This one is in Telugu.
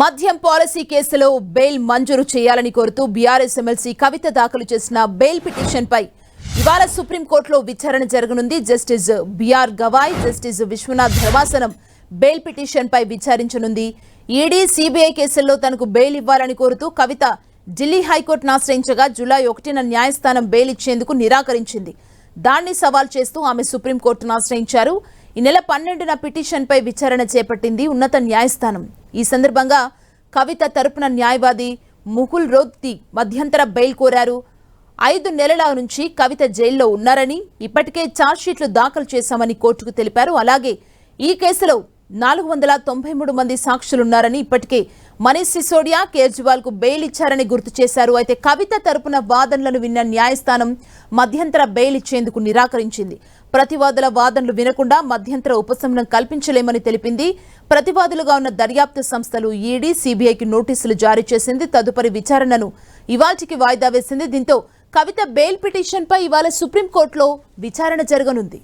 మద్యం పాలసీ కేసులో బెయిల్ మంజూరు చేయాలని కోరుతూ బీఆర్ఎస్ ఎమ్మెల్సీ కవిత దాఖలు చేసిన బెయిల్ పిటిషన్పై ఇవాళ సుప్రీంకోర్టులో విచారణ జరగనుంది. Justice B R Gavai justice Viswanath ధర్మాసనం బెయిల్ పిటిషన్పై విచారించనుంది. ఈడీ సిబిఐ కేసుల్లో తనకు బెయిల్ ఇవ్వాలని కోరుతూ కవిత ఢిల్లీ హైకోర్టును ఆశ్రయించగా జూలై ఒకటిన న్యాయస్థానం బెయిల్ ఇచ్చేందుకు నిరాకరించింది. దాన్ని సవాల్ చేస్తూ ఆమె సుప్రీంకోర్టును ఆశ్రయించారు. ఈ నెల పన్నెండున పిటిషన్పై విచారణ చేపట్టింది ఉన్నత న్యాయస్థానం. ఈ సందర్భంగా కవిత తరపున న్యాయవాది ముకుల్ రోత్తి మధ్యంతర బెయిల్ కోరారు. ఐదు నెలల నుంచి కవిత జైల్లో ఉన్నారని ఇప్పటికే ఛార్జ్షీట్లు దాఖలు చేశామని కోర్టుకు తెలిపారు. అలాగే ఈ కేసులో నాలుగు వందల తొంభై మూడు మంది సాక్షులున్నారని ఇప్పటికే మనీష్ సిసోడియా కేజ్రీవాల్కు బెయిల్ ఇచ్చారని గుర్తు చేశారు. అయితే కవిత తరపున వాదనలను విన్న న్యాయస్థానం మధ్యంతర బెయిల్ ఇచ్చేందుకు నిరాకరించింది. ప్రతివాదుల వాదనలు వినకుండా మధ్యంతర ఉపశమనం కల్పించలేమని తెలిపింది. ప్రతివాదులుగా ఉన్న దర్యాప్తు సంస్థలు ఈడీ సిబిఐకి నోటీసులు జారీ చేసింది. తదుపరి విచారణను ఇవాల్టికి వాయిదా వేసింది. దీంతో కవిత బెయిల్ పిటిషన్పై ఇవాళ సుప్రీంకోర్టులో విచారణ జరగనుంది.